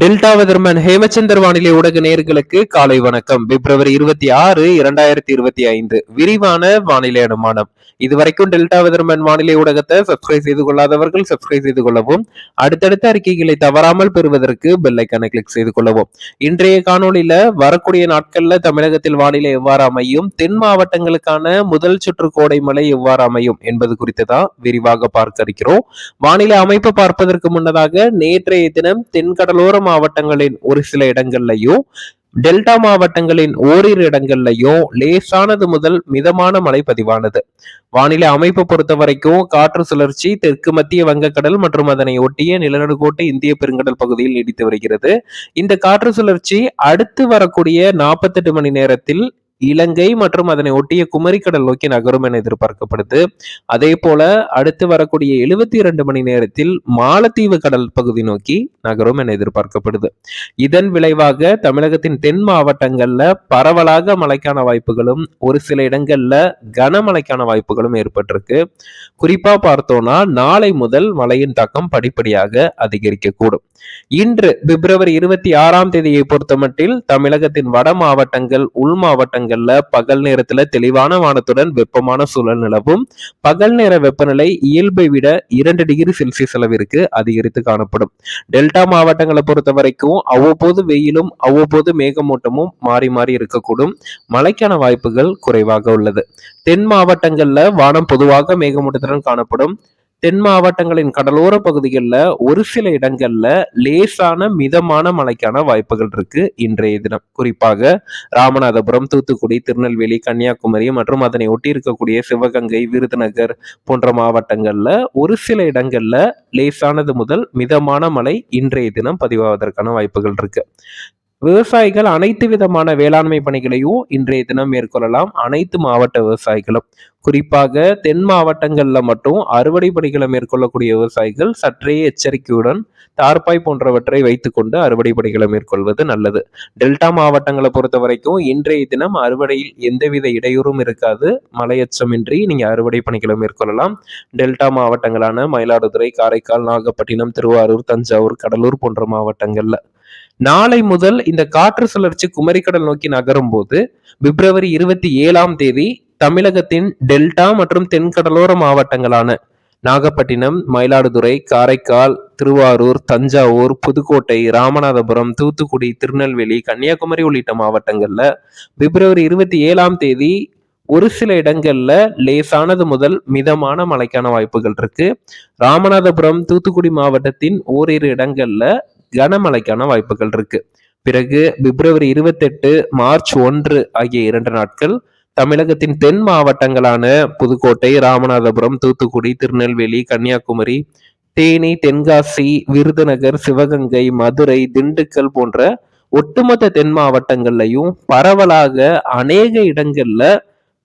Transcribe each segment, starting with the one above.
Delta weatherman Hemachandar வானிலை ஊடக நேர்களுக்கு காலை வணக்கம். பிப்ரவரி இருபத்தி ஆறு இரண்டாயிரத்தி இருபத்தி ஐந்து. விரிவான வானிலை அனுமானம். இதுவரைக்கும் டெல்டா வெதர்மன் வானிலை ஊடகத்தை சப்ஸ்கிரைப் செய்து கொள்ளாதவர்கள் சப்ஸ்கிரைப் செய்து கொள்ளவும் அடுத்தடுத்த அறிக்கைகளை தவறாமல் பெறுவதற்கு பெல்லைக்கான கிளிக் செய்து கொள்ளவும். இன்றைய காணொலியில வரக்கூடிய நாட்கள்ல தமிழகத்தில் வானிலை எவ்வாறு அமையும் தென் மாவட்டங்களுக்கான முதல் சுற்று கோடை மழை எவ்வாறு அமையும் என்பது குறித்து தான் விரிவாக பார்க்க இருக்கிறோம். வானிலை அமைப்பு பார்ப்பதற்கு முன்னதாக நேற்றைய தினம் தென்கடலோர மாவட்டங்களின் ஒரு சில இடங்கள்லையும் டெல்டா மாவட்டங்களின் ஓரிரு இடங்கள்லையும் லேசானது முதல் மிதமான மழை பதிவானது. வானிலை அமைப்பு பொறுத்த வரைக்கும் காற்று சுழற்சி தெற்கு மத்திய வங்கக்கடல் மற்றும் அதனை ஒட்டிய நிலநடுக்கோட்டு இந்திய பெருங்கடல் பகுதியில் நீடித்து வருகிறது. இந்த காற்று சுழற்சி அடுத்து வரக்கூடிய நாற்பத்தெட்டு மணி நேரத்தில் இலங்கை மற்றும் அதனை ஒட்டிய குமரிக்கடல் நோக்கி நகரும் என எதிர்பார்க்கப்படுது. அதே போல அடுத்து வரக்கூடிய எழுபத்தி இரண்டு மணி நேரத்தில் மாலத்தீவு கடல் பகுதி நோக்கி நகரும் என எதிர்பார்க்கப்படுது. இதன் விளைவாக தமிழகத்தின் தென் மாவட்டங்கள்ல பரவலாக மழைக்கான வாய்ப்புகளும் ஒரு சில இடங்கள்ல கனமழைக்கான வாய்ப்புகளும் ஏற்பட்டிருக்கு. குறிப்பா பார்த்தோம்னா நாளை முதல் மழையின் தாக்கம் படிப்படியாக அதிகரிக்கக்கூடும். இன்று பிப்ரவரி இருபத்தி ஆறாம் தேதியை பொறுத்தமட்டில் தமிழகத்தின் வட மாவட்டங்கள் உள் மாவட்டங்கள் மாவட்டங்கள்ல பகல் நேரத்துல தெளிவான வானத்துடன் வெப்பமான சூழல் நிலவும். பகல் நேர வெப்பநிலை இயல்பை விட இரண்டு டிகிரி செல்சியஸ் அளவிற்கு அதிகரித்து காணப்படும். டெல்டா மாவட்டங்களை பொறுத்த வரைக்கும் அவ்வப்போது வெயிலும் அவ்வப்போது மேகமூட்டமும் மாறி மாறி இருக்கக்கூடும். மழைக்கான வாய்ப்புகள் குறைவாக உள்ளது. தென் மாவட்டங்கள்ல வானம் பொதுவாக மேகமூட்டத்துடன் காணப்படும். தென் மாவட்டங்களின் கடலோர பகுதிகளில் ஒரு சில இடங்கள்ல லேசான மிதமான மழைக்கான வாய்ப்புகள் இருக்கு. இன்றைய தினம். குறிப்பாக ராமநாதபுரம் தூத்துக்குடி திருநெல்வேலி கன்னியாகுமரி மற்றும் அதனை ஒட்டி இருக்கக்கூடிய சிவகங்கை விருதுநகர் போன்ற மாவட்டங்கள்ல ஒரு சில இடங்கள்ல லேசானது முதல் மிதமான மழை இன்றைய தினம் பதிவாவதற்கான வாய்ப்புகள் இருக்கு. விவசாயிகள் அனைத்து விதமான வேளாண்மை பணிகளையும் இன்றைய தினம் மேற்கொள்ளலாம். அனைத்து மாவட்ட விவசாயிகளும். குறிப்பாக தென் மாவட்டங்கள்ல மட்டும் அறுவடை பணிகளை மேற்கொள்ளக்கூடிய விவசாயிகள் சற்றே எச்சரிக்கையுடன் தார்பாய் போன்றவற்றை வைத்துக்கொண்டு அறுவடை பணிகளை மேற்கொள்வது நல்லது. டெல்டா மாவட்டங்களை பொறுத்த வரைக்கும் இன்றைய தினம் அறுவடையில் எந்தவித இடையூறும் இருக்காது. மலையச்சமின்றி நீங்க அறுவடை பணிகளை மேற்கொள்ளலாம். டெல்டா மாவட்டங்களான மயிலாடுதுறை காரைக்கால் நாகப்பட்டினம் திருவாரூர் தஞ்சாவூர் கடலூர் போன்ற மாவட்டங்கள்ல நாளை முதல் இந்த காற்று சுழற்சி குமரிக்கடல் நோக்கி நகரும் போது பிப்ரவரி இருபத்தி ஏழாம் தேதி தமிழகத்தின் டெல்டா மற்றும் தென்கடலோர மாவட்டங்களான நாகப்பட்டினம் மயிலாடுதுறை காரைக்கால் திருவாரூர் தஞ்சாவூர் புதுக்கோட்டை ராமநாதபுரம் தூத்துக்குடி திருநெல்வேலி கன்னியாகுமரி உள்ளிட்ட மாவட்டங்கள்ல பிப்ரவரி இருபத்தி ஏழாம் தேதி ஒரு சில இடங்கள்ல லேசானது முதல் மிதமான மழைக்கான வாய்ப்புகள் இருக்கு. ராமநாதபுரம் தூத்துக்குடி மாவட்டத்தின் ஓரிரு இடங்கள்ல கனமழைக்கான வாய்ப்புகள் இருக்கு. பிறகு பிப்ரவரி இருபத்தெட்டு மார்ச் ஒன்று ஆகிய இரண்டு நாட்கள் தமிழகத்தின் தென் மாவட்டங்களான புதுக்கோட்டை ராமநாதபுரம் தூத்துக்குடி திருநெல்வேலி கன்னியாகுமரி தேனி தென்காசி விருதுநகர் சிவகங்கை மதுரை திண்டுக்கல் போன்ற ஒட்டுமொத்த தென் மாவட்டங்கள்லையும் பரவலாக அநேக இடங்கள்ல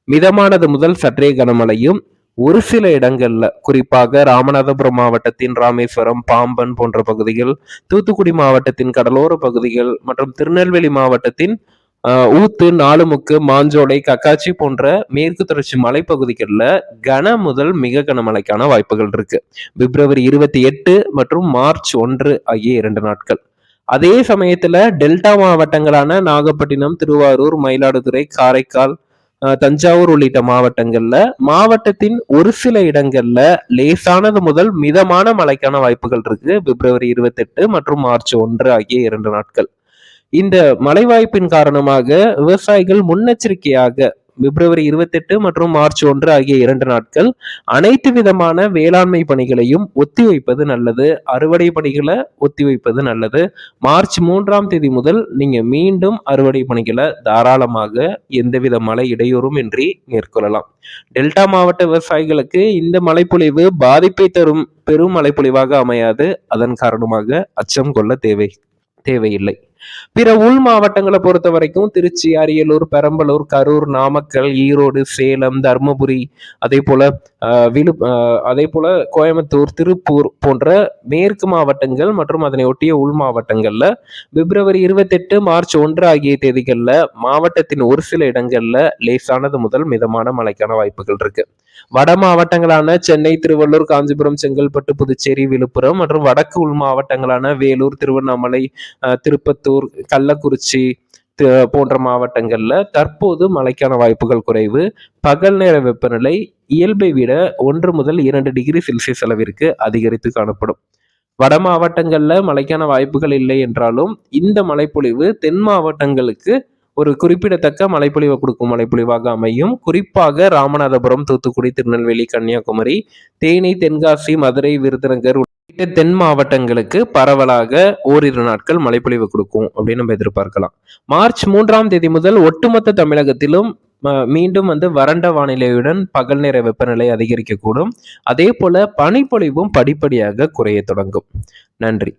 மிதமானது முதல் சற்றே கனமழையும் ஒரு சில இடங்கள்ல குறிப்பாக ராமநாதபுரம் மாவட்டத்தின் ராமேஸ்வரம் பாம்பன் போன்ற பகுதிகள் தூத்துக்குடி மாவட்டத்தின் கடலோர பகுதிகள் மற்றும் திருநெல்வேலி மாவட்டத்தின் ஊத்து நாலுமுக்கு மாஞ்சோலை கக்காச்சி போன்ற மேற்கு தொடர்ச்சி மலைப்பகுதிகளில் கன முதல் மிக கனமழைக்கான வாய்ப்புகள் இருக்கு. பிப்ரவரி இருபத்தி எட்டு மற்றும் மார்ச் ஒன்று ஆகிய இரண்டு நாட்கள். அதே சமயத்துல டெல்டா மாவட்டங்களான நாகப்பட்டினம் திருவாரூர் மயிலாடுதுறை காரைக்கால் தஞ்சாவூர் உள்ளிட்ட மாவட்டங்கள்ல மாவட்டத்தின் ஒரு சில இடங்கள்ல லேசானது முதல் மிதமான மழைக்கான வாய்ப்புகள் இருக்கு. பிப்ரவரி இருபத்தி எட்டு மற்றும் மார்ச் ஒன்று ஆகிய இரண்டு நாட்கள். இந்த மழை வாய்ப்பின் காரணமாக விவசாயிகள் முன்னெச்சரிக்கையாக பிப்ரவரி இருபத்தெட்டு மற்றும் மார்ச் ஒன்று ஆகிய இரண்டு நாட்கள் அனைத்து விதமான வேளாண்மை பணிகளையும் ஒத்திவைப்பது நல்லது. அறுவடை பணிகளை ஒத்திவைப்பது நல்லது. மார்ச் மூன்றாம் தேதி முதல் நீங்க மீண்டும் அறுவடை பணிகளை தாராளமாக எந்தவித மழை இடையூறும் இன்றி மேற்கொள்ளலாம். டெல்டா மாவட்ட விவசாயிகளுக்கு இந்த மழைப்பொழிவு பாதிப்பை தரும் பெரும் மழைப்பொழிவாக அமையாது. அதன் காரணமாக அச்சம் கொள்ள தேவை தேவையில்லை. பிற உள் மாவட்டங்களை பொறுத்த வரைக்கும் திருச்சி அரியலூர் பெரம்பலூர் கரூர் நாமக்கல் ஈரோடு சேலம் தருமபுரி அதே போல விழு அதே போல கோயம்புத்தூர் திருப்பூர் போன்ற மேற்கு மாவட்டங்கள் மற்றும் அதனை ஒட்டிய உள் மாவட்டங்கள்ல பிப்ரவரி இருபத்தெட்டு மார்ச் ஒன்று ஆகிய தேதிகள்ல மாவட்டத்தின் ஒரு சில இடங்கள்ல லேசானது முதல் மிதமான மழைக்கான வாய்ப்புகள் இருக்கு. வட மாவட்டங்களான சென்னை திருவள்ளூர் காஞ்சிபுரம் செங்கல்பட்டு புதுச்சேரி விழுப்புரம் மற்றும் வடக்கு உள் மாவட்டங்களான வேலூர் திருவண்ணாமலை திருப்பத்தூர் கோயம்புத்தூர் கள்ளக்குறிச்சி போன்ற மாவட்டங்களில் தற்போது மழைக்கான வாய்ப்புகள் குறைவு. பகல் நேர வெப்பநிலை இயல்பை விட ஒன்று முதல் இரண்டு டிகிரி செல்சியஸ் அளவிற்கு அதிகரித்து காணப்படும். வட மாவட்டங்களில் மழைக்கான வாய்ப்புகள் இல்லை என்றாலும் இந்த மழைப்பொழிவு தென் மாவட்டங்களுக்கு ஒரு குறிப்பிடத்தக்க மழைப்பொழிவை கொடுக்கும் மழைப்பொழிவாக அமையும். குறிப்பாக ராமநாதபுரம் தூத்துக்குடி திருநெல்வேலி கன்னியாகுமரி தேனி தென்காசி மதுரை விருதுநகர் தென் மாவட்டங்களுக்கு பரவலாக ஓரிரு நாட்கள் மழைப்பொழிவு கொடுக்கும் அப்படின்னு நம்ம எதிர்பார்க்கலாம். மார்ச் மூன்றாம் தேதி முதல் ஒட்டுமொத்த தமிழகத்திலும் மீண்டும் வந்து வறண்ட வானிலையுடன் பகல் நேர வெப்பநிலை அதிகரிக்கக்கூடும். அதே போல பனிப்பொழிவும் படிப்படியாக குறைய தொடங்கும். நன்றி.